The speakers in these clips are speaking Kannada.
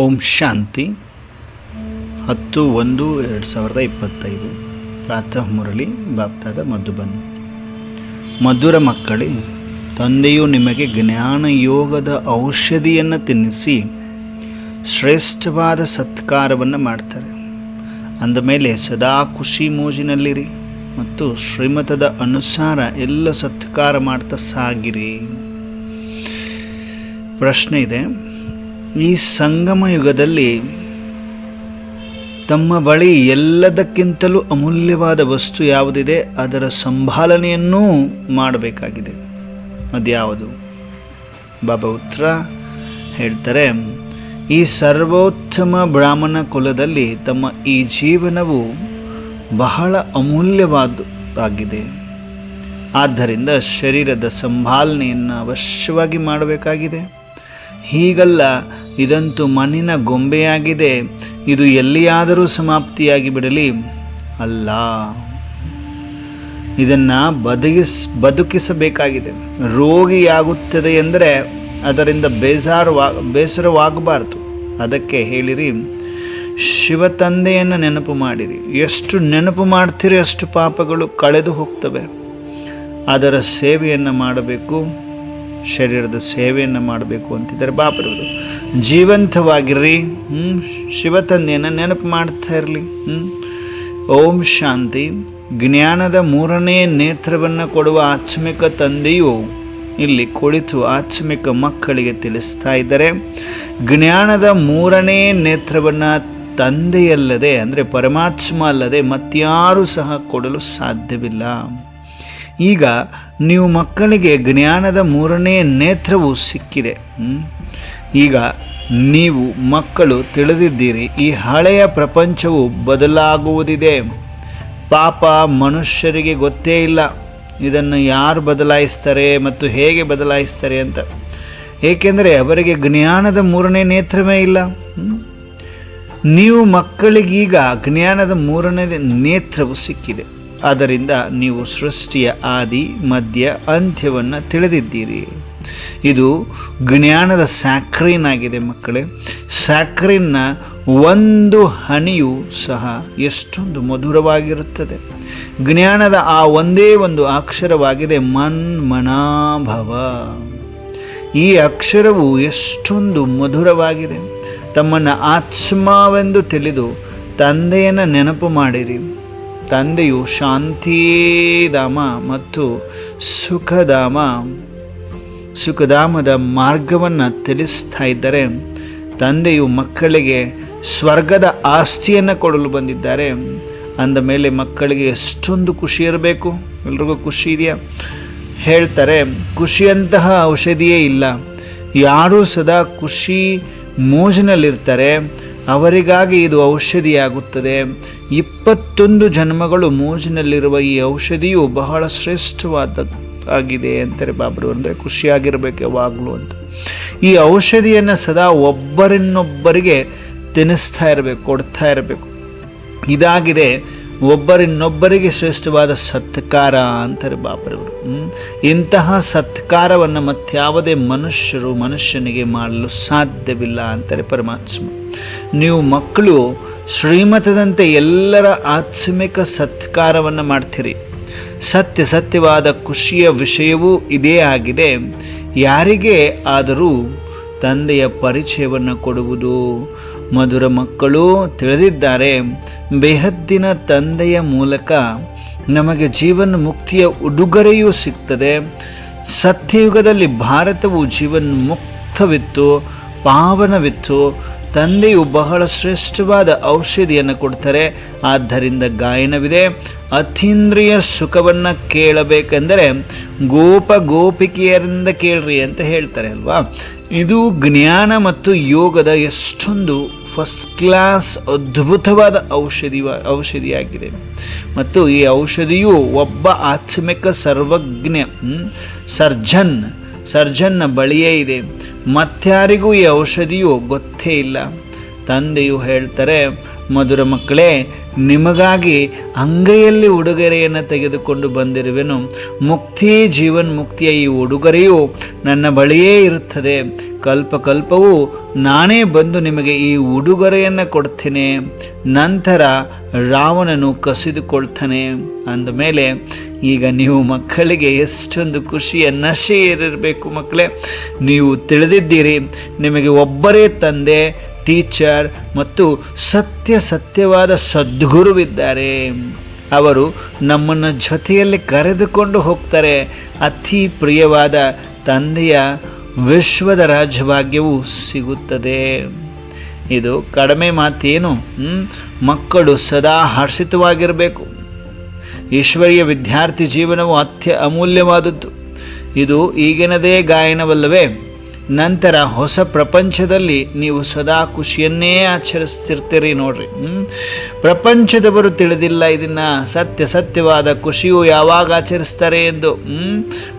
ಓಂ ಶಾಂತಿ. ಹತ್ತು ಒಂದು ಎರಡು ಸಾವಿರದ ಇಪ್ಪತ್ತೈದು. ಪ್ರಾತಃ ಮುರಳಿ ಬಾಪ್ತಾದ ಮಧುಬನ್. ಮಧುರ ಮಕ್ಕಳೇ, ತಂದೆಯು ನಿಮಗೆ ಜ್ಞಾನ ಯೋಗದ ಔಷಧಿಯನ್ನು ತಿನ್ನಿಸಿ ಶ್ರೇಷ್ಠವಾದ ಸತ್ಕಾರವನ್ನು ಮಾಡ್ತಾರೆ. ಅಂದಮೇಲೆ ಸದಾ ಖುಷಿ ಮೋಜಿನಲ್ಲಿರಿ ಮತ್ತು ಶ್ರೀಮತದ ಅನುಸಾರ ಎಲ್ಲ ಸತ್ಕಾರ ಮಾಡ್ತಾ ಸಾಗಿರಿ. ಪ್ರಶ್ನೆ ಇದೆ ಈ ಸಂಗಮ ಯುಗದಲ್ಲಿ ತಮ್ಮ ಬಳಿ ಎಲ್ಲದಕ್ಕಿಂತಲೂ ಅಮೂಲ್ಯವಾದ ವಸ್ತು ಯಾವುದಿದೆ, ಅದರ ಸಂಭಾಲನೆಯನ್ನೂ ಮಾಡಬೇಕಾಗಿದೆ. ಅದ್ಯಾವುದು? ಬಾಬಾ ಉತ್ತರ ಹೇಳ್ತಾರೆ, ಈ ಸರ್ವೋತ್ತಮ ಬ್ರಾಹ್ಮಣ ಕುಲದಲ್ಲಿ ತಮ್ಮ ಈ ಜೀವನವು ಬಹಳ ಅಮೂಲ್ಯವಾದಾಗಿದೆ. ಆದ್ದರಿಂದ ಶರೀರದ ಸಂಭಾಲನೆಯನ್ನು ಅವಶ್ಯವಾಗಿ ಮಾಡಬೇಕಾಗಿದೆ. ಹೀಗಲ್ಲ ಇದಂತೂ ಮಣ್ಣಿನ ಗೊಂಬೆಯಾಗಿದೆ. ಇದು ಎಲ್ಲಿಯಾದರೂ ಸಮಾಪ್ತಿಯಾಗಿ ಬಿಡಲಿ. ಅಲ್ಲ. ಇದನ್ನು ಬದುಕಿಸ್ ಬದುಕಿಸಬೇಕಾಗಿದೆ. ರೋಗಿಯಾಗುತ್ತದೆ ಎಂದರೆ ಅದರಿಂದ ಬೇಜಾರವಾ ಬೇಸರವಾಗಬಾರ್ದು. ಅದಕ್ಕೆ ಹೇಳಿರಿ ಶಿವ ತಂದೆಯನ್ನು ನೆನಪು ಮಾಡಿರಿ. ಎಷ್ಟು ನೆನಪು ಮಾಡ್ತೀರಿ ಅಷ್ಟು ಪಾಪಗಳು ಕಳೆದು ಹೋಗ್ತವೆ. ಅದರ ಸೇವೆಯನ್ನು ಮಾಡಬೇಕು, ಶರೀರದ ಸೇವೆಯನ್ನು ಮಾಡಬೇಕು ಅಂತಿದ್ದಾರೆ ಬಾಪರವರು ಜೀವಂತವಾಗಿರ್ರಿ. ಹ್ಞೂ ಶಿವ ತಂದೆಯನ್ನು ನೆನಪು ಮಾಡ್ತಾ ಇರಲಿ. ಹ್ಞೂ ಓಂ ಶಾಂತಿ. ಜ್ಞಾನದ ಮೂರನೇ ನೇತ್ರವನ್ನು ಕೊಡುವ ಆತ್ಮಿಕ ತಂದೆಯು ಇಲ್ಲಿ ಕುಳಿತು ಆತ್ಮಿಕ ಮಕ್ಕಳಿಗೆ ತಿಳಿಸ್ತಾ ಇದ್ದಾರೆ. ಜ್ಞಾನದ ಮೂರನೇ ನೇತ್ರವನ್ನು ತಂದೆಯಲ್ಲದೆ, ಅಂದರೆ ಪರಮಾತ್ಮ ಅಲ್ಲದೆ ಮತ್ಯಾರೂ ಸಹ ಕೊಡಲು ಸಾಧ್ಯವಿಲ್ಲ. ಈಗ ನೀವು ಮಕ್ಕಳಿಗೆ ಜ್ಞಾನದ ಮೂರನೇ ನೇತ್ರವು ಸಿಕ್ಕಿದೆ. ಹ್ಮ್? ಈಗ ನೀವು ಮಕ್ಕಳು ತಿಳಿದಿದ್ದೀರಿ, ಈ ಹಳೆಯ ಪ್ರಪಂಚವು ಬದಲಾಗುವುದಿದೆ. ಪಾಪ ಮನುಷ್ಯರಿಗೆ ಗೊತ್ತೇ ಇಲ್ಲ, ಇದನ್ನು ಯಾರು ಬದಲಾಯಿಸ್ತಾರೆ ಮತ್ತು ಹೇಗೆ ಬದಲಾಯಿಸ್ತಾರೆ ಅಂತ. ಏಕೆಂದರೆ ಅವರಿಗೆ ಜ್ಞಾನದ ಮೂರನೇ ನೇತ್ರವೇ ಇಲ್ಲ? ನೀವು ಮಕ್ಕಳಿಗೀಗ ಜ್ಞಾನದ ಮೂರನೇ ನೇತ್ರವು ಸಿಕ್ಕಿದೆ. ಆದ್ದರಿಂದ ನೀವು ಸೃಷ್ಟಿಯ ಆದಿ, ಮಧ್ಯ, ಅಂತ್ಯವನ್ನು ತಿಳಿದಿದ್ದೀರಿ. ಇದು ಜ್ಞಾನದ ಸ್ಯಾಕ್ರಿನ್ ಆಗಿದೆ ಮಕ್ಕಳೇ. ಸ್ಯಾಕ್ರಿನ್ನ ಒಂದು ಹನಿಯು ಸಹ ಎಷ್ಟೊಂದು ಮಧುರವಾಗಿರುತ್ತದೆ. ಜ್ಞಾನದ ಆ ಒಂದೇ ಒಂದು ಅಕ್ಷರವಾಗಿದೆ ಮನ್ ಮನಾಭವ ಈ ಅಕ್ಷರವು ಎಷ್ಟೊಂದು ಮಧುರವಾಗಿದೆ. ತಮ್ಮನ್ನು ಆತ್ಮವೆಂದು ತಿಳಿದು ತಂದೆಯನ್ನು ನೆನಪು ಮಾಡಿರಿ. ತಂದೆಯು ಶಾಂತಿಧಾಮ ಮತ್ತು ಸುಖಧಾಮ ಸುಖಧಾಮದ ಮಾರ್ಗವನ್ನು ತಿಳಿಸ್ತಾ ಇದ್ದರೆ. ತಂದೆಯು ಮಕ್ಕಳಿಗೆ ಸ್ವರ್ಗದ ಆಸ್ತಿಯನ್ನು ಕೊಡಲು ಬಂದಿದ್ದಾರೆ. ಅಂದ ಮೇಲೆ ಮಕ್ಕಳಿಗೆ ಎಷ್ಟೊಂದು ಖುಷಿ ಇರಬೇಕು? ಎಲ್ರಿಗೂ ಖುಷಿ ಇದೆಯಾ? ಹೇಳ್ತಾರೆ, ಖುಷಿಯಂತಹ ಔಷಧಿಯೇ ಇಲ್ಲ. ಯಾರೂ ಸದಾ ಖುಷಿ ಮೋಜಿನಲ್ಲಿರ್ತಾರೆ. ಅವರಿಗಾಗಿ ಇದು ಔಷಧಿಯಾಗುತ್ತದೆ. ಇಪ್ಪತ್ತೊಂದು ಜನ್ಮಗಳು ಮೋಜಿನಲ್ಲಿರುವ ಈ ಔಷಧಿಯು ಬಹಳ ಶ್ರೇಷ್ಠವಾದ ಆಗಿದೆ ಅಂತಾರೆ ಬಾಬರು ಅಂದರೆ ಖುಷಿಯಾಗಿರಬೇಕು ಯಾವಾಗಲೂ ಅಂತ. ಈ ಔಷಧಿಯನ್ನು ಸದಾ ಒಬ್ಬರಿನ್ನೊಬ್ಬರಿಗೆ ತಿನ್ನಿಸ್ತಾ ಇರಬೇಕು, ಕೊಡ್ತಾ ಇರಬೇಕು. ಇದಾಗಿದೆ, ಒಬ್ಬರಿನ್ನೊಬ್ಬರಿಗೆ ಶ್ರೇಷ್ಠವಾದ ಸತ್ಕಾರ ಅಂತಾರೆ ಬಾಬರವರು? ಇಂತಹ ಸತ್ಕಾರವನ್ನು ಮತ್ಯಾವುದೇ ಮನುಷ್ಯರು ಮನುಷ್ಯನಿಗೆ ಮಾಡಲು ಸಾಧ್ಯವಿಲ್ಲ ಅಂತಾರೆ ಪರಮಾತ್ಮ. ನೀವು ಮಕ್ಕಳು ಶ್ರೀಮತದಂತೆ ಎಲ್ಲರ ಆತ್ಮಿಕ ಸತ್ಕಾರವನ್ನು ಮಾಡ್ತೀರಿ. ಸತ್ಯ ಸತ್ಯವಾದ ಖುಷಿಯ ವಿಷಯವೂ ಇದೇ ಆಗಿದೆ. ಯಾರಿಗೆ ಆದರೂ ತಂದೆಯ ಪರಿಚಯವನ್ನು ಕೊಡುವುದು. ಮಧುರ ಮಕ್ಕಳು ತಿಳಿದಿದ್ದಾರೆ, ಬೇಹದ್ದಿನ ತಂದೆಯ ಮೂಲಕ ನಮಗೆ ಜೀವನ ಮುಕ್ತಿಯ ಉಡುಗೊರೆಯೂ ಸಿಗ್ತದೆ. ಸತ್ಯಯುಗದಲ್ಲಿ ಭಾರತವು ಜೀವನ್ ಮುಕ್ತವಿತ್ತು, ಪಾವನವಿತ್ತು. ತಂದೆಯು ಬಹಳ ಶ್ರೇಷ್ಠವಾದ ಔಷಧಿಯನ್ನು ಕೊಡ್ತಾರೆ. ಆದ್ದರಿಂದ ಗಾಯನವಿದೆ. ಅತೀಂದ್ರಿಯ ಸುಖವನ್ನು ಕೇಳಬೇಕೆಂದರೆ ಗೋಪ ಗೋಪಿಕೆಯರಿಂದ ಕೇಳ್ರಿ ಅಂತ ಹೇಳ್ತಾರೆ ಅಲ್ವಾ? ಇದು ಜ್ಞಾನ ಮತ್ತು ಯೋಗದ ಎಷ್ಟೊಂದು ಫಸ್ಟ್ ಕ್ಲಾಸ್ ಅದ್ಭುತವಾದ ಔಷಧಿ ಔಷಧಿಯಾಗಿದೆ. ಮತ್ತು ಈ ಔಷಧಿಯು ಒಬ್ಬ ಆತ್ಮಿಕ ಸರ್ವಜ್ಞ ಸರ್ಜನ್, ಸರ್ಜನ್ನ ಬಳಿಯೇ ಇದೆ. ಮತ್ಯಾರಿಗೂ ಈ ಔಷಧಿಯು ಗೊತ್ತೇ ಇಲ್ಲ. ತಂದೆಯು ಹೇಳ್ತಾರೆ ಮಧುರ ಮಕ್ಕಳೇ, ನಿಮಗಾಗಿ ಅಂಗೈಯಲ್ಲಿ ಉಡುಗೊರೆಯನ್ನು ತೆಗೆದುಕೊಂಡು ಬಂದಿರುವೆನು. ಮುಕ್ತಿ ಜೀವನ್ ಮುಕ್ತಿಯ ಈ ಉಡುಗೊರೆಯು ನನ್ನ ಬಳಿಯೇ ಇರುತ್ತದೆ. ಕಲ್ಪ ಕಲ್ಪವೂ ನಾನೇ ಬಂದು ನಿಮಗೆ ಈ ಉಡುಗೊರೆಯನ್ನು ಕೊಡ್ತೇನೆ. ನಂತರ ರಾವಣನು ಕಸಿದುಕೊಳ್ತಾನೆ. ಅಂದಮೇಲೆ ಈಗ ನೀವು ಮಕ್ಕಳಿಗೆ ಎಷ್ಟೊಂದು ಖುಷಿಯ ನಶೆ ಏರಿರಬೇಕು ಮಕ್ಕಳೇ. ನೀವು ತಿಳಿದಿದ್ದೀರಿ, ನಿಮಗೆ ಒಬ್ಬರೇ ತಂದೆ ಟೀಚರ್ ಮತ್ತು ಸತ್ಯ ಸತ್ಯವಾದ ಸದ್ಗುರುವಿದ್ದಾರೆ. ಅವರು ನಮ್ಮನ್ನು ಜೊತೆಯಲ್ಲಿ ಕರೆದುಕೊಂಡು ಹೋಗ್ತಾರೆ. ಅತಿ ಪ್ರಿಯವಾದ ತಂದೆಯ ವಿಶ್ವದ ರಾಜಭಾಗ್ಯವು ಸಿಗುತ್ತದೆ. ಇದು ಕಡಿಮೆ ಮಾತೇನು? ಮಕ್ಕಳು ಸದಾ ಹರ್ಷಿತವಾಗಿರಬೇಕು. ಈಶ್ವರೀಯ ವಿದ್ಯಾರ್ಥಿ ಜೀವನವು ಅತ್ಯ ಅಮೂಲ್ಯವಾದದ್ದು ಇದು ಈಗಿನದೇ ಗಾಯನವಲ್ಲವೇ? ನಂತರ ಹೊಸ ಪ್ರಪಂಚದಲ್ಲಿ ನೀವು ಸದಾ ಖುಷಿಯನ್ನೇ ಆಚರಿಸ್ತಿರ್ತೀರಿ ನೋಡ್ರಿ? ಪ್ರಪಂಚದವರು ತಿಳಿದಿಲ್ಲ ಇದನ್ನ ಸತ್ಯ ಸತ್ಯವಾದ ಖುಷಿಯು ಯಾವಾಗ ಆಚರಿಸ್ತಾರೆ ಎಂದು?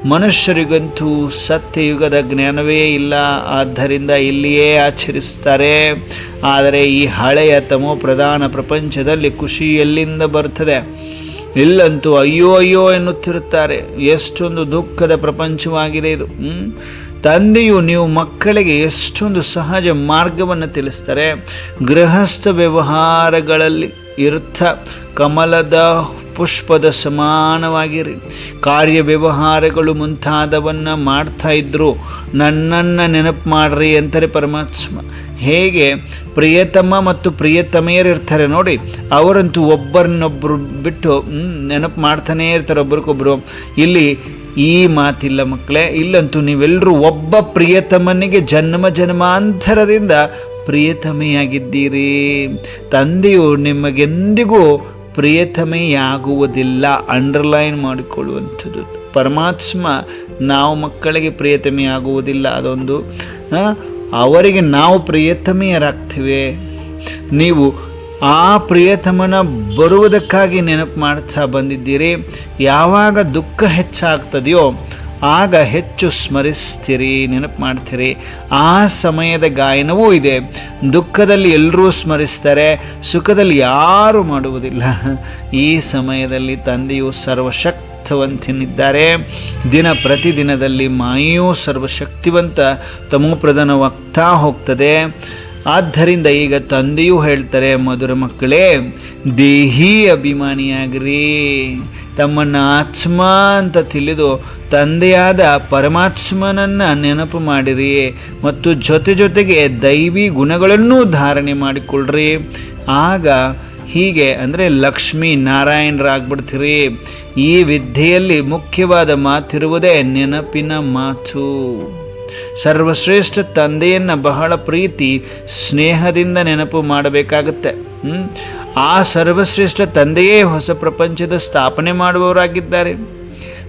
ಮನುಷ್ಯರಿಗಂತೂ ಸತ್ಯಯುಗದ ಜ್ಞಾನವೇ ಇಲ್ಲ. ಆದ್ದರಿಂದ ಇಲ್ಲಿಯೇ ಆಚರಿಸ್ತಾರೆ. ಆದರೆ ಈ ಹಳೆಯ ತಮೋ ಪ್ರಧಾನ ಪ್ರಪಂಚದಲ್ಲಿ ಖುಷಿ ಎಲ್ಲಿಂದ ಬರ್ತದೆ? ಇಲ್ಲಂತೂ ಅಯ್ಯೋ ಅಯ್ಯೋ ಎನ್ನುತ್ತಿರುತ್ತಾರೆ. ಎಷ್ಟೊಂದು ದುಃಖದ ಪ್ರಪಂಚವಾಗಿದೆ ಇದು? ತಂದೆಯು ನೀವು ಮಕ್ಕಳಿಗೆ ಎಷ್ಟೊಂದು ಸಹಜ ಮಾರ್ಗವನ್ನು ತಿಳಿಸ್ತಾರೆ ಗೃಹಸ್ಥ ವ್ಯವಹಾರಗಳಲ್ಲಿ ಇರ್ಥ, ಕಮಲದ ಪುಷ್ಪದ ಸಮಾನವಾಗಿರಿ. ಕಾರ್ಯ ವ್ಯವಹಾರಗಳು ಮುಂತಾದವನ್ನು ಮಾಡ್ತಾ ಇದ್ದರು ನನ್ನನ್ನು ನೆನಪು ಮಾಡ್ರಿ ಅಂತಾರೆ ಪರಮಾತ್ಮ. ಹೇಗೆ? ಪ್ರಿಯತಮ ಮತ್ತು ಪ್ರಿಯತಮೆಯರು ಇರ್ತಾರೆ ನೋಡಿ, ಅವರಂತೂ ಒಬ್ಬರನ್ನೊಬ್ಬರು ಬಿಟ್ಟು ನೆನಪು ಮಾಡ್ತಾನೇ ಇರ್ತಾರೆ ಒಬ್ರಿಗೊಬ್ಬರು ಇಲ್ಲಿ ಈ ಮಾತಿಲ್ಲ ಮಕ್ಕಳೇ, ಇಲ್ಲಂತೂ ನೀವೆಲ್ಲರೂ ಒಬ್ಬ ಪ್ರಿಯತಮನಿಗೆ ಜನ್ಮ ಜನ್ಮಾಂತರದಿಂದ ಪ್ರಿಯತಮೆಯಾಗಿದ್ದೀರಿ. ತಂದೆಯು ನಿಮಗೆಂದಿಗೂ ಪ್ರಿಯತಮೆಯಾಗುವುದಿಲ್ಲ, ಅಂಡರ್ಲೈನ್ ಮಾಡಿಕೊಳ್ಳುವಂಥದ್ದು. ಪರಮಾತ್ಮ ನಾವು ಮಕ್ಕಳಿಗೆ ಪ್ರಿಯತಮೆಯಾಗುವುದಿಲ್ಲ, ಅದೊಂದು ಅವರಿಗೆ ನಾವು ಪ್ರಿಯತಮೆಯರಾಗ್ತೇವೆ. ನೀವು ಆ ಪ್ರಿಯತಮನ ಬರುವುದಕ್ಕಾಗಿ ನೆನಪು ಮಾಡ್ತಾ ಬಂದಿದ್ದೀರಿ. ಯಾವಾಗ ದುಃಖ ಹೆಚ್ಚಾಗ್ತದೆಯೋ ಆಗ ಹೆಚ್ಚು ಸ್ಮರಿಸ್ತೀರಿ, ನೆನಪು ಮಾಡ್ತೀರಿ. ಆ ಸಮಯದ ಗಾಯನವೂ ಇದೆ. ದುಃಖದಲ್ಲಿ ಎಲ್ಲರೂ ಸ್ಮರಿಸ್ತಾರೆ, ಸುಖದಲ್ಲಿ ಯಾರೂ ಮಾಡುವುದಿಲ್ಲ. ಈ ಸಮಯದಲ್ಲಿ ತಂದೆಯು ಸರ್ವಶಕ್ತವಂತನಿದ್ದಾರೆ. ದಿನ ಪ್ರತಿದಿನದಲ್ಲಿ ಮಾಯೂ ಸರ್ವಶಕ್ತಿವಂತ ತಮೋಪ್ರಧಾನವಾಗ್ತಾ ಹೋಗ್ತದೆ. ಆದ್ದರಿಂದ ಈಗ ತಂದೆಯೂ ಹೇಳ್ತಾರೆ, ಮಧುರ ಮಕ್ಕಳೇ, ದೇಹಿ ಅಭಿಮಾನಿಯಾಗ್ರಿ. ತಮ್ಮನ್ನು ಆತ್ಮ ಅಂತ ತಿಳಿದು ತಂದೆಯಾದ ಪರಮಾತ್ಮನನ್ನು ನೆನಪು ಮಾಡಿರಿ ಮತ್ತು ಜೊತೆ ಜೊತೆಗೆ ದೈವಿ ಗುಣಗಳನ್ನು ಧಾರಣೆ ಮಾಡಿಕೊಳ್ಳ್ರಿ. ಆಗ ಹೀಗೆ ಅಂದರೆ ಲಕ್ಷ್ಮೀ ನಾರಾಯಣರಾಗ್ಬಿಡ್ತೀರಿ. ಈ ವಿದ್ಯೆಯಲ್ಲಿ ಮುಖ್ಯವಾದ ಮಾತಿರುವುದೇ ನೆನಪಿನ ಮಾತು. ಸರ್ವಶ್ರೇಷ್ಠ ತಂದೆಯನ್ನು ಬಹಳ ಪ್ರೀತಿ ಸ್ನೇಹದಿಂದ ನೆನಪು ಮಾಡಬೇಕಾಗುತ್ತೆ. ಆ ಸರ್ವಶ್ರೇಷ್ಠ ತಂದೆಯೇ ಹೊಸ ಪ್ರಪಂಚದ ಸ್ಥಾಪನೆ ಮಾಡುವವರಾಗಿದ್ದಾರೆ.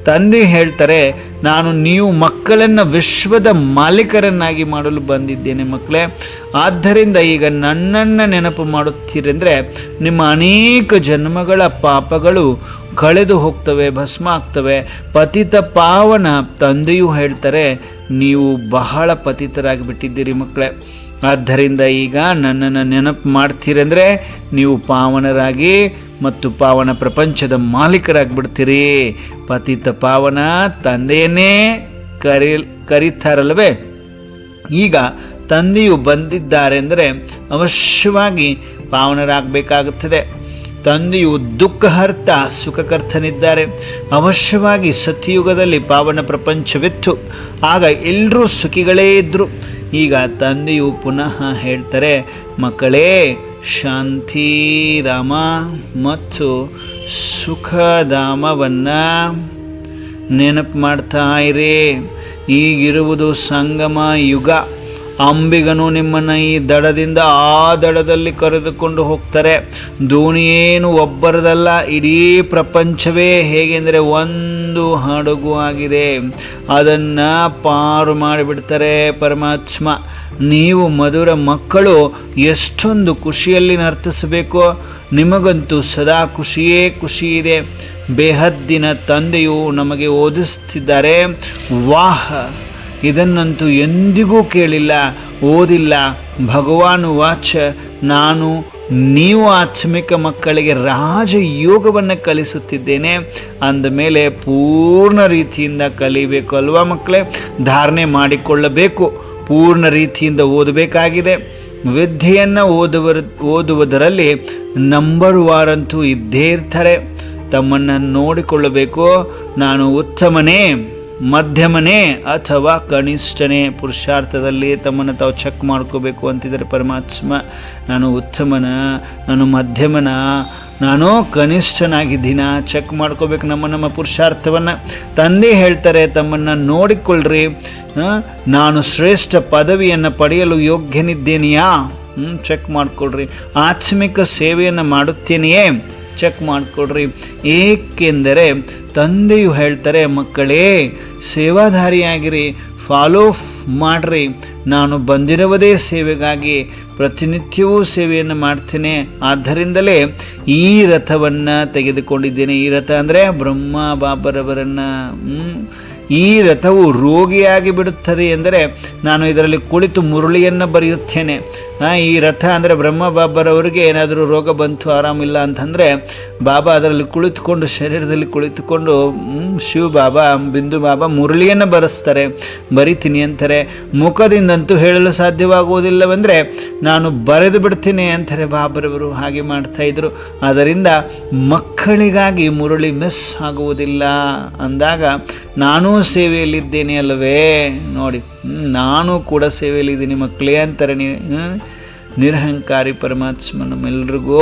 ತಂದೆ ಹೇಳ್ತಾರೆ, ನಾನು ನೀವು ಮಕ್ಕಳನ್ನು ವಿಶ್ವದ ಮಾಲೀಕರನ್ನಾಗಿ ಮಾಡಲು ಬಂದಿದ್ದೇನೆ ಮಕ್ಕಳೇ. ಆದ್ದರಿಂದ ಈಗ ನನ್ನನ್ನು ನೆನಪು ಮಾಡುತ್ತೀರೆಂದರೆ, ನಿಮ್ಮ ಅನೇಕ ಜನ್ಮಗಳ ಪಾಪಗಳು ಕಳೆದು ಹೋಗ್ತವೆ, ಭಸ್ಮ ಆಗ್ತವೆ. ಪತಿತ ಪಾವನ ತಂದೆಯು ಹೇಳ್ತಾರೆ, ನೀವು ಬಹಳ ಪತಿತರಾಗಿ ಬಿಟ್ಟಿದ್ದೀರಿ ಮಕ್ಕಳೇ. ಆದ್ದರಿಂದ ಈಗ ನನ್ನನ್ನು ನೆನಪು ಮಾಡ್ತೀರಂದರೆ, ನೀವು ಪಾವನರಾಗಿ ಮತ್ತು ಪಾವನ ಪ್ರಪಂಚದ ಮಾಲೀಕರಾಗ್ಬಿಡ್ತೀರಿ. ಪತಿತ ಪಾವನ ತಂದೆಯನ್ನೇ ಕರಿ ಕರೀತಾರಲ್ವೇ ಈಗ ತಂದೆಯು ಬಂದಿದ್ದಾರೆ ಅಂದರೆ ಅವಶ್ಯವಾಗಿ ಪಾವನರಾಗಬೇಕಾಗುತ್ತದೆ. ತಂದೆಯು ದುಃಖಹರ್ತ, ಸುಖಕರ್ತನಿದ್ದಾರೆ. ಅವಶ್ಯವಾಗಿ ಸತ್ಯಯುಗದಲ್ಲಿ ಪಾವನ ಪ್ರಪಂಚವಿತ್ತು. ಆಗ ಎಲ್ಲರೂ ಸುಖಿಗಳೇ ಇದ್ದರು ಈಗ ತಂದೆಯು ಪುನಃ ಹೇಳ್ತಾರೆ, ಮಕ್ಕಳೇ ಶಾಂತಿಧಾಮ ಮತ್ತು ಸುಖಧಾಮವನ್ನು ನೆನಪು ಮಾಡ್ತಾ ಇರಿ. ಈಗಿರುವುದು ಸಂಗಮ ಯುಗ. ಅಂಬಿಗನು ನಿಮ್ಮನ್ನು ಈ ದಡದಿಂದ ಆ ದಡದಲ್ಲಿ ಕರೆದುಕೊಂಡು ಹೋಗ್ತಾರೆ. ದೋಣಿಯೇನು ಒಬ್ಬರದಲ್ಲ, ಇಡೀ ಪ್ರಪಂಚವೇ ಹೇಗೆಂದರೆ ಒಂದು ಹಡಗು ಆಗಿದೆ. ಅದನ್ನು ಪಾರು ಮಾಡಿಬಿಡ್ತಾರೆ ಪರಮಾತ್ಮ. ನೀವು ಮಧುರ ಮಕ್ಕಳು ಎಷ್ಟೊಂದು ಖುಷಿಯಲ್ಲಿ ನರ್ತಿಸಬೇಕೋ. ನಿಮಗಂತೂ ಸದಾ ಖುಷಿಯೇ ಖುಷಿ ಇದೆ. ಬೇಹದ್ದಿನ ತಂದೆಯು ನಮಗೆ ಓದಿಸ್ತಿದ್ದಾರೆ. ವಾಹ! ಇದನ್ನಂತೂ ಎಂದಿಗೂ ಕೇಳಿಲ್ಲ. ಓದಿಲ್ಲ. ಭಗವಾನು ವಾಚ. ನಾನು, ನೀವು ಆತ್ಮಿಕ ಮಕ್ಕಳಿಗೆ ರಾಜಯೋಗವನ್ನು ಕಲಿಸುತ್ತಿದ್ದೇನೆ. ಅಂದಮೇಲೆ ಪೂರ್ಣ ರೀತಿಯಿಂದ ಕಲಿಬೇಕು ಅಲ್ವಾ ಮಕ್ಕಳೇ? ಧಾರಣೆ ಮಾಡಿಕೊಳ್ಳಬೇಕು. ಪೂರ್ಣ ರೀತಿಯಿಂದ ಓದಬೇಕಾಗಿದೆ. ವಿದ್ಯೆಯನ್ನು ಓದುವ ಓದುವುದರಲ್ಲಿ ನಂಬರ್ ವಾರಂತೂ ಇದ್ದೇ ಇರ್ತಾರೆ. ತಮ್ಮನ್ನು ನೋಡಿಕೊಳ್ಳಬೇಕು? ನಾನು ಉತ್ತಮನೇ. ಮಧ್ಯಮನೇ ಅಥವಾ ಕನಿಷ್ಠನೇ ಪುರುಷಾರ್ಥದಲ್ಲಿ ತಮ್ಮನ್ನು ತಾವು ಚೆಕ್ ಮಾಡ್ಕೋಬೇಕು ಅಂತಿದ್ದಾರೆ ಪರಮಾತ್ಮ. ನಾನು ಉತ್ತಮನ, ನಾನು ಮಧ್ಯಮನ, ನಾನು ಕನಿಷ್ಠನಾಗಿದ್ದೀನ? ಚೆಕ್ ಮಾಡ್ಕೋಬೇಕು ನಮ್ಮ ನಮ್ಮ ಪುರುಷಾರ್ಥವನ್ನು. ತಂದೆ ಹೇಳ್ತಾರೆ, ತಮ್ಮನ್ನು ನೋಡಿಕೊಳ್ಳ್ರಿ. ನಾನು ಶ್ರೇಷ್ಠ ಪದವಿಯನ್ನು ಪಡೆಯಲು ಯೋಗ್ಯನಿದ್ದೇನೆಯಾ? ಚೆಕ್ ಮಾಡ್ಕೊಳ್ರಿ. ಆತ್ಮಿಕ ಸೇವೆಯನ್ನು ಮಾಡುತ್ತೇನೆಯೇ? ಚೆಕ್ ಮಾಡಿಕೊಡ್ರಿ ಏಕೆಂದರೆ ತಂದೆಯು ಹೇಳ್ತಾರೆ, ಮಕ್ಕಳೇ, ಸೇವಾಧಾರಿಯಾಗಿರಿ ಫಾಲೋ ಮಾಡ್ರಿ. ನಾನು ಬಂದಿರುವುದೇ ಸೇವೆಗಾಗಿ ಪ್ರತಿನಿತ್ಯವೂ ಸೇವೆಯನ್ನು ಮಾಡ್ತೇನೆ. ಆದ್ದರಿಂದಲೇ ಈ ರಥವನ್ನು ತೆಗೆದುಕೊಂಡಿದ್ದೇನೆ. ಈ ರಥ ಅಂದರೆ ಬ್ರಹ್ಮ ಬಾಬರವರನ್ನು ಈ ರಥವು ರೋಗಿಯಾಗಿ ಬಿಡುತ್ತದೆ ಎಂದರೆ ನಾನು ಇದರಲ್ಲಿ ಕುಳಿತು ಮುರುಳಿಯನ್ನು ಬರೆಯುತ್ತೇನೆ. ಈ ರಥ ಅಂದರೆ ಬ್ರಹ್ಮ ಬಾಬರವರಿಗೆ ಏನಾದರೂ ರೋಗ ಬಂತು, ಆರಾಮಿಲ್ಲ ಅಂತಂದರೆ ಬಾಬಾ ಅದರಲ್ಲಿ ಕುಳಿತುಕೊಂಡು, ಶರೀರದಲ್ಲಿ ಕುಳಿತುಕೊಂಡು ಶಿವ ಬಾಬಾ, ಬಿಂದು ಬಾಬಾ ಮುರಳಿಯನ್ನು ಬರೆಸ್ತಾರೆ. ಬರಿತೀನಿ ಅಂತಾರೆ. ಮುಖದಿಂದಂತೂ ಹೇಳಲು ಸಾಧ್ಯವಾಗುವುದಿಲ್ಲವೆಂದರೆ, ನಾನು ಬರೆದು ಬಿಡ್ತೀನಿ ಅಂತಾರೆ ಬಾಬರವರು, ಹಾಗೆ ಮಾಡ್ತಾಯಿದ್ರು ಅದರಿಂದ ಮಕ್ಕಳಿಗಾಗಿ ಮುರಳಿ ಮಿಸ್ ಆಗುವುದಿಲ್ಲ. ಅಂದಾಗ ನಾನೂ ಸೇವೆಯಲ್ಲಿದ್ದೇನೆ ಅಲ್ಲವೇ? ನೋಡಿ ನಾನು ಕೂಡ ಸೇವೆಯಲ್ಲಿದ್ದೀನಿ ಮಕ್ಕಳೇ ಅಂತಾರೆ ನೀ ಹ್ಮ್? ನಿರಹಂಕಾರಿ ಪರಮಾತ್ಮ ನಮ್ಮೆಲ್ರಿಗೂ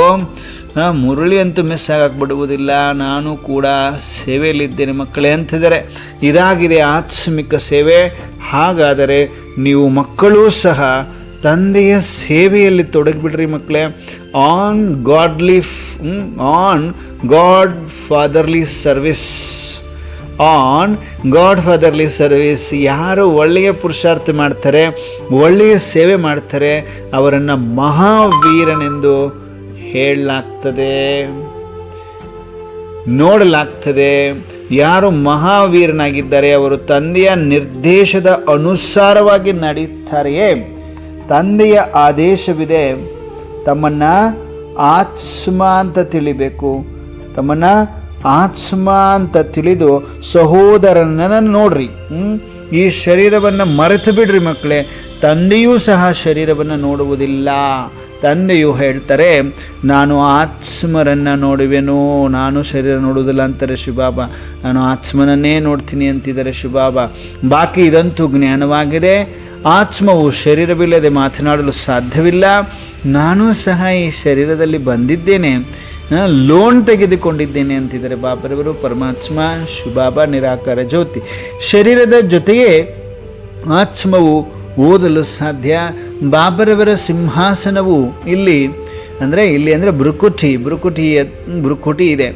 ಮುರಳಿ ಅಂತೂ ಮಿಸ್ ಆಗಕ್ಕೆ ಬಿಡುವುದಿಲ್ಲ ನಾನು ಕೂಡ ಸೇವೆಯಲ್ಲಿದ್ದೇನೆ ಮಕ್ಕಳೇ ಅಂತಿದ್ದಾರೆ. ಇದಾಗಿದೆ ಆತ್ಮಿಕ ಸೇವೆ. ಹಾಗಾದರೆ ನೀವು ಮಕ್ಕಳೂ ಸಹ ತಂದೆಯ ಸೇವೆಯಲ್ಲಿ ತೊಡಗಿಬಿಡ್ರಿ ಮಕ್ಕಳೇ. On godly on god fatherly service on god fatherly service ಯಾರು ಒಳ್ಳೆಯ ಪುರುಷಾರ್ಥ ಮಾಡ್ತಾರೆ, ಒಳ್ಳೆಯ ಸೇವೆ ಮಾಡ್ತಾರೆ, ಅವರನ್ನು ಮಹಾವೀರನೆಂದು ಹೇಳಲಾಗ್ತದೆ. ನೋಡಲಾಗ್ತದೆ, ಯಾರು ಮಹಾವೀರನಾಗಿದ್ದಾರೆ ಅವರು ತಂದೆಯ ನಿರ್ದೇಶದ ಅನುಸಾರವಾಗಿ ನಡೆಯುತ್ತಾರೆಯೇ ತಂದೆಯ ಆದೇಶವಿದೆ, ತಮ್ಮನ್ನು ಆತ್ಮ ಅಂತ ತಿಳಿಬೇಕು. ತಮ್ಮನ್ನ ಆತ್ಮ ಅಂತ ತಿಳಿದು ಸಹೋದರನನ್ನು ನೋಡ್ರಿ? ಈ ಶರೀರವನ್ನು ಮರೆತು ಬಿಡ್ರಿ ಮಕ್ಕಳೇ. ತಂದೆಯೂ ಸಹ ಶರೀರವನ್ನು ನೋಡುವುದಿಲ್ಲ. ತಂದೆಯು ಹೇಳ್ತಾರೆ, ನಾನು ಆತ್ಮರನ್ನು ನೋಡುವೆನು, ನಾನು ಶರೀರ ನೋಡುವುದಿಲ್ಲ ಅಂತಾರೆ ಶಿವಬಾಬ. ನಾನು ಆತ್ಮನನ್ನೇ ನೋಡ್ತೀನಿ ಅಂತಿದ್ದಾರೆ ಶಿವಬಾಬ. ಬಾಕಿ ಇದಂತೂ ಜ್ಞಾನವಾಗಿದೆ. ಆತ್ಮವು ಶರೀರವಿಲ್ಲದೆ ಮಾತನಾಡಲು ಸಾಧ್ಯವಿಲ್ಲ. ನಾನು ಸಹ ಈ ಶರೀರದಲ್ಲಿ ಬಂದಿದ್ದೇನೆ. ಲೋನ್ ತೆಗೆದುಕೊಂಡಿದ್ದೇನೆ ಅಂತಿದ್ದಾರೆ ಬಾಬರವರು ಪರಮಾತ್ಮ ಶುಭಾಬ ನಿರಾಕಾರ ಜ್ಯೋತಿ. ಶರೀರದ ಜೊತೆಗೆ ಆತ್ಮವು ಓದಲು ಸಾಧ್ಯ. ಬಾಬರವರ ಸಿಂಹಾಸನವು ಇಲ್ಲಿ ಅಂದರೆ ಇಲ್ಲಿ ಅಂದರೆ ಬೃಕುಟಿ ಬೃಕುಟಿ ಬೃಕುಟಿ ಇದೆ.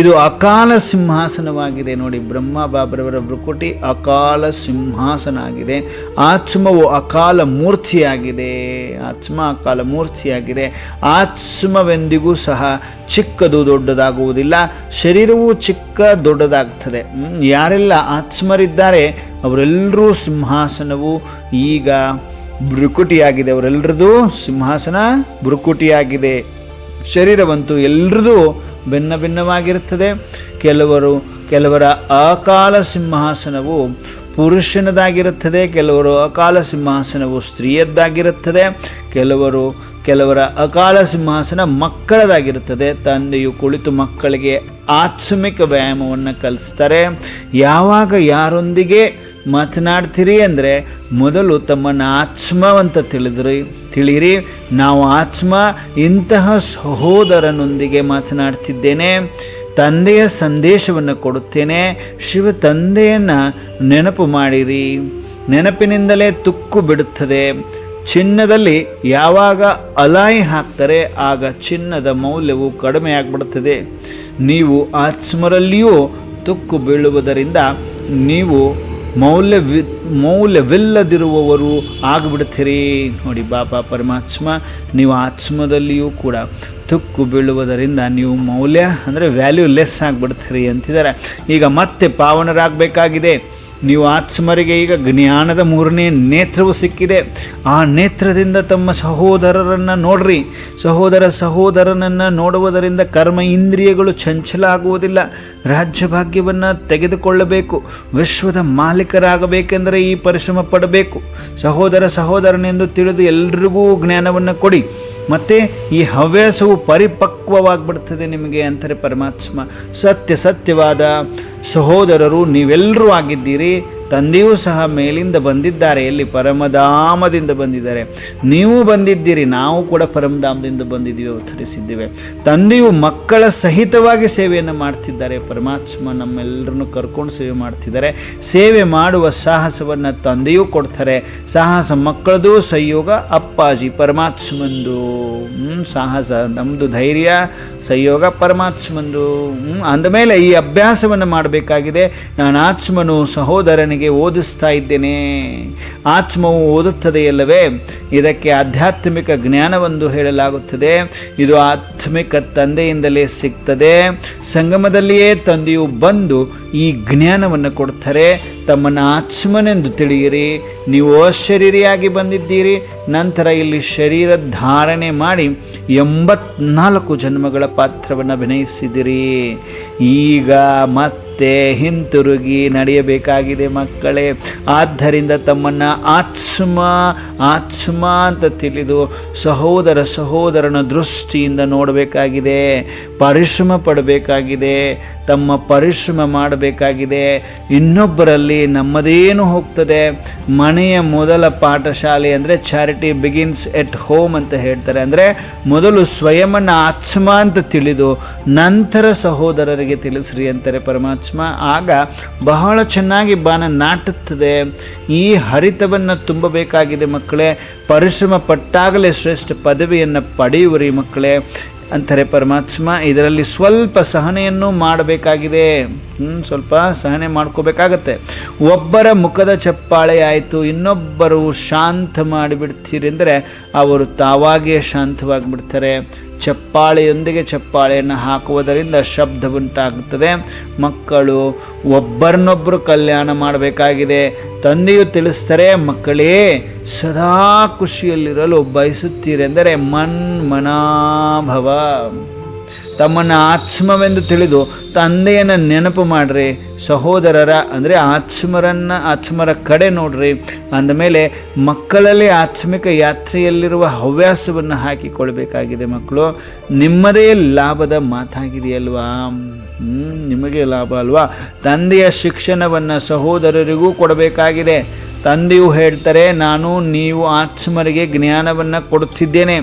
ಇದು ಅಕಾಲ ಸಿಂಹಾಸನವಾಗಿದೆ ನೋಡಿ. ಬ್ರಹ್ಮ ಬಾಬರವರ ಬೃಕುಟಿ ಅಕಾಲ ಸಿಂಹಾಸನ ಆಗಿದೆ. ಆತ್ಮವು ಅಕಾಲ ಮೂರ್ತಿಯಾಗಿದೆ. ಆತ್ಮ ಅಕಾಲ ಮೂರ್ತಿಯಾಗಿದೆ. ಆತ್ಮವೆಂದಿಗೂ ಸಹ ಚಿಕ್ಕದು ದೊಡ್ಡದಾಗುವುದಿಲ್ಲ. ಶರೀರವು ಚಿಕ್ಕ ದೊಡ್ಡದಾಗ್ತದೆ. ಯಾರೆಲ್ಲ ಆತ್ಮರಿದ್ದಾರೆ, ಅವರೆಲ್ಲರೂ ಸಿಂಹಾಸನವು ಈಗ ಬೃಕುಟಿಯಾಗಿದೆ ಅವರೆಲ್ಲರದು ಸಿಂಹಾಸನ ಭ್ರುಕುಟಿಯಾಗಿದೆ. ಶರೀರವಂತೂ ಎಲ್ಲರದು ಭಿನ್ನ ಭಿನ್ನವಾಗಿರುತ್ತದೆ. ಕೆಲವರು, ಕೆಲವರ ಅಕಾಲ ಸಿಂಹಾಸನವು ಪುರುಷನದಾಗಿರುತ್ತದೆ, ಕೆಲವರು ಅಕಾಲ ಸಿಂಹಾಸನವು ಸ್ತ್ರೀಯದ್ದಾಗಿರುತ್ತದೆ, ಕೆಲವರು, ಕೆಲವರ ಅಕಾಲ ಸಿಂಹಾಸನ ಮಕ್ಕಳದಾಗಿರುತ್ತದೆ. ತಂದೆಯು ಕುಳಿತು ಮಕ್ಕಳಿಗೆ ಆತ್ಮಿಕ ವ್ಯಾಯಾಮವನ್ನು ಕಲಿಸ್ತಾರೆ. ಯಾವಾಗ ಯಾರೊಂದಿಗೆ ಮಾತನಾಡ್ತೀರಿ ಅಂದರೆ ಮೊದಲು ತಮ್ಮನ್ನು ಆತ್ಮವಂತ ತಿಳಿದ್ರಿ, ತಿಳಿಯಿರಿ. ನಾವು ಆತ್ಮ ಇಂತಹ ಸಹೋದರನೊಂದಿಗೆ ಮಾತನಾಡ್ತಿದ್ದೇನೆ, ತಂದೆಯ ಸಂದೇಶವನ್ನು ಕೊಡುತ್ತೇನೆ, ಶಿವ ತಂದೆಯನ್ನು ನೆನಪು ಮಾಡಿರಿ. ನೆನಪಿನಿಂದಲೇ ತುಕ್ಕು ಬಿಡುತ್ತದೆ. ಚಿನ್ನದಲ್ಲಿ ಯಾವಾಗ ಅಲಾಯಿ ಹಾಕ್ತಾರೆ, ಆಗ ಚಿನ್ನದ ಮೌಲ್ಯವು ಕಡಿಮೆ ಆಗ್ಬಿಡುತ್ತದೆ. ನೀವು ಆತ್ಮರಲ್ಲಿಯೂ ತುಕ್ಕು ಬೀಳುವುದರಿಂದ ನೀವು ಮೌಲ್ಯವಿ, ಮೌಲ್ಯವಿಲ್ಲದಿರುವವರು ಆಗಿಬಿಡ್ತೀರಿ. ನೋಡಿ ಬಾಬಾ ಪರಮಾತ್ಮ, ನೀವು ಆತ್ಮದಲ್ಲಿಯೂ ಕೂಡ ತುಕ್ಕು ಬೀಳುವುದರಿಂದ ನೀವು ಮೌಲ್ಯ, ಅಂದರೆ ವ್ಯಾಲ್ಯೂ ಲೆಸ್ ಆಗಿಬಿಡ್ತೀರಿ ಅಂತಿದ್ದಾರೆ. ಈಗ ಮತ್ತೆ ಪಾವನರಾಗಬೇಕಾಗಿದೆ. ನೀವು ಆತ್ಮರಿಗೆ ಈಗ ಜ್ಞಾನದ ಮೂರನೇ ನೇತ್ರವು ಸಿಕ್ಕಿದೆ. ಆ ನೇತ್ರದಿಂದ ತಮ್ಮ ಸಹೋದರರನ್ನು ನೋಡ್ರಿ. ಸಹೋದರ ಸಹೋದರನನ್ನು ನೋಡುವುದರಿಂದ ಕರ್ಮ ಇಂದ್ರಿಯಗಳು ಚಂಚಲ ಆಗುವುದಿಲ್ಲ ರಾಜ್ಯಭಾಗ್ಯವನ್ನು ತೆಗೆದುಕೊಳ್ಳಬೇಕು. ವಿಶ್ವದ ಮಾಲೀಕರಾಗಬೇಕೆಂದರೆ ಈ ಪರಿಶ್ರಮ ಪಡಬೇಕು. ಸಹೋದರ ಸಹೋದರನೆಂದು ತಿಳಿದು ಎಲ್ರಿಗೂ ಜ್ಞಾನವನ್ನು ಕೊಡಿ. ಮತ್ತು ಈ ಹವ್ಯಾಸವು ಪರಿಪಕ್ವವಾಗಿಬಿಡ್ತದೆ ನಿಮಗೆ ಅಂತಾರೆ ಪರಮಾತ್ಮ. ಸತ್ಯ ಸತ್ಯವಾದ ಸಹೋದರರು ನೀವೆಲ್ಲರೂ ಆಗಿದ್ದೀರಿ. ತಂದೆಯೂ ಸಹ ಮೇಲಿಂದ ಬಂದಿದ್ದಾರೆ, ಎಲ್ಲಿ ಪರಮಧಾಮದಿಂದ ಬಂದಿದ್ದಾರೆ. ನೀವು ಬಂದಿದ್ದೀರಿ, ನಾವು ಕೂಡ ಪರಮಧಾಮದಿಂದ ಬಂದಿದ್ದೀವಿ, ಅವತರಿಸಿದ್ದೇವೆ. ತಂದೆಯು ಮಕ್ಕಳ ಸಹಿತವಾಗಿ ಸೇವೆಯನ್ನು ಮಾಡ್ತಿದ್ದಾರೆ, ಪರಮಾತ್ಮ ನಮ್ಮೆಲ್ಲರನ್ನು ಕರ್ಕೊಂಡು ಸೇವೆ ಮಾಡ್ತಿದ್ದಾರೆ. ಸೇವೆ ಮಾಡುವ ಸಾಹಸವನ್ನು ತಂದೆಯೂ ಕೊಡ್ತಾರೆ. ಸಾಹಸ ಮಕ್ಕಳದು, ಸಹಯೋಗ ಅಪ್ಪಾಜಿ ಪರಮಾತ್ಮಂದು. ಸಾಹಸ ನಮ್ಮದು ಧೈರ್ಯ ಸಂಯೋಗ ಪರಮಾತ್ಮಂದು. ಅಂದಮೇಲೆ ಈ ಅಭ್ಯಾಸವನ್ನು ಮಾಡಬೇಕಾಗಿದೆ. ನಾನು ಆತ್ಮನು ಸಹೋದರನಿಗೆ ಓದಿಸ್ತಾ ಇದ್ದೇನೆ. ಆತ್ಮವು ಓದುತ್ತದೆಯಲ್ಲವೇ? ಇದಕ್ಕೆ ಆಧ್ಯಾತ್ಮಿಕ ಜ್ಞಾನವೆಂದು ಹೇಳಲಾಗುತ್ತದೆ. ಇದು ಆತ್ಮಿಕ ತಂದೆಯಿಂದಲೇ ಸಿಗ್ತದೆ. ಸಂಗಮದಲ್ಲಿಯೇ ತಂದೆಯು ಬಂದು ಈ ಜ್ಞಾನವನ್ನು ಕೊಡ್ತಾರೆ. ತಮ್ಮನ್ನು ಆತ್ಮನೆಂದು ತಿಳಿಯಿರಿ. ನೀವು ಅಶರೀರಿಯಾಗಿ ಬಂದಿದ್ದೀರಿ. ನಂತರ ಇಲ್ಲಿ ಶರೀರ ಧಾರಣೆ ಮಾಡಿ ಎಂಬತ್ನಾಲ್ಕು ಜನ್ಮಗಳ ಪಾತ್ರವನ್ನು ಅಭಿನಯಿಸಿದಿರಿ. ಈಗ ಮತ್ತೆ ಹಿಂತಿರುಗಿ ನಡೆಯಬೇಕಾಗಿದೆ ಮಕ್ಕಳೇ. ಆದ್ದರಿಂದ ತಮ್ಮನ್ನು ಆತ್ಮ ಆತ್ಮ ಅಂತ ತಿಳಿದು ಸಹೋದರ ಸಹೋದರನ ದೃಷ್ಟಿಯಿಂದ ನೋಡಬೇಕಾಗಿದೆ. ಪರಿಶ್ರಮ ಪಡಬೇಕಾಗಿದೆ. ತಮ್ಮ ಪರಿಶ್ರಮ ಮಾಡಬೇಕಾಗಿದೆ. ಇನ್ನೊಬ್ಬರಲ್ಲಿ ನಮ್ಮದೇನು ಹೋಗ್ತದೆ? ಮನೆಯ ಮೊದಲ ಪಾಠಶಾಲೆ ಅಂದರೆ ಚಾರಿಟಿ ಬಿಗಿನ್ಸ್ ಎಟ್ ಹೋಮ್ ಅಂತ ಹೇಳ್ತಾರೆ. ಅಂದರೆ ಮೊದಲು ಸ್ವಯಮನ್ನು ಆತ್ಮ ಅಂತ ತಿಳಿದು ನಂತರ ಸಹೋದರರಿಗೆ ತಿಳಿಸ್ರಿ ಅಂತಾರೆ ಪರಮಾತ್ಮ. ಆಗ ಬಹಳ ಚೆನ್ನಾಗಿ ಬಾನ ನಾಟುತ್ತದೆ. ಈ ಹರಿತವನ್ನು ತುಂಬಬೇಕಾಗಿದೆ ಮಕ್ಕಳೇ. ಪರಿಶ್ರಮ ಪಟ್ಟಾಗಲೇ ಶ್ರೇಷ್ಠ ಪದವಿಯನ್ನು ಪಡೆಯುವರಿ ಮಕ್ಕಳೇ. ಅಂತಾರೆ ಪರಮಾತ್ಮ, ಇದರಲ್ಲಿ ಸ್ವಲ್ಪ ಸಹನೆಯನ್ನು ಮಾಡಬೇಕಾಗಿದೆ. ಸ್ವಲ್ಪ ಸಹನೆ ಮಾಡ್ಕೋಬೇಕಾಗತ್ತೆ. ಒಬ್ಬರ ಮುಖದ ಚಪ್ಪಾಳೆ ಆಯಿತು, ಇನ್ನೊಬ್ಬರು ಶಾಂತ ಮಾಡಿಬಿಡ್ತೀರಿ ಅಂದರೆ ಅವರು ತಾವಾಗಿಯೇ ಶಾಂತವಾಗಿಬಿಡ್ತಾರೆ. ಚಪ್ಪಾಳೆಯೊಂದಿಗೆ ಚಪ್ಪಾಳೆಯನ್ನು ಹಾಕುವುದರಿಂದ ಶಬ್ದ ಉಂಟಾಗುತ್ತದೆ. ಮಕ್ಕಳು ಒಬ್ಬರನ್ನೊಬ್ಬರು ಕಲ್ಯಾಣ ಮಾಡಬೇಕಾಗಿದೆ. ತಂದೆಯು ತಿಳಿಸ್ತಾರೆ ಮಕ್ಕಳೇ ಸದಾ ಖುಷಿಯಲ್ಲಿರಲು ಬಯಸುತ್ತೀರೆಂದರೆ ಮನ್ಮನಾಭವ. ತಮ್ಮನ್ನು ಆತ್ಮವೆಂದು ತಿಳಿದು ತಂದೆಯನ್ನು ನೆನಪು ಮಾಡಿರಿ, ಸಹೋದರರ, ಅಂದರೆ ಆತ್ಮರನ್ನು, ಆತ್ಮರ ಕಡೆ ನೋಡ್ರಿ. ಅಂದಮೇಲೆ ಮಕ್ಕಳಲ್ಲಿ ಆತ್ಮಿಕ ಯಾತ್ರೆಯಲ್ಲಿರುವ ಹವ್ಯಾಸವನ್ನು ಹಾಕಿಕೊಳ್ಬೇಕಾಗಿದೆ ಮಕ್ಕಳು. ನಿಮ್ಮದೇ ಲಾಭದ ಮಾತಾಗಿದೆಯಲ್ವಾ? ನಿಮಗೆ ಲಾಭ ಅಲ್ವಾ? ತಂದೆಯ ಶಿಕ್ಷಣವನ್ನು ಸಹೋದರರಿಗೂ ಕೊಡಬೇಕಾಗಿದೆ. ತಂದೆಯು ಹೇಳ್ತಾರೆ, ನಾನು ನೀವು ಆತ್ಮರಿಗೆ ಜ್ಞಾನವನ್ನು ಕೊಡುತ್ತಿದ್ದೇನೆ.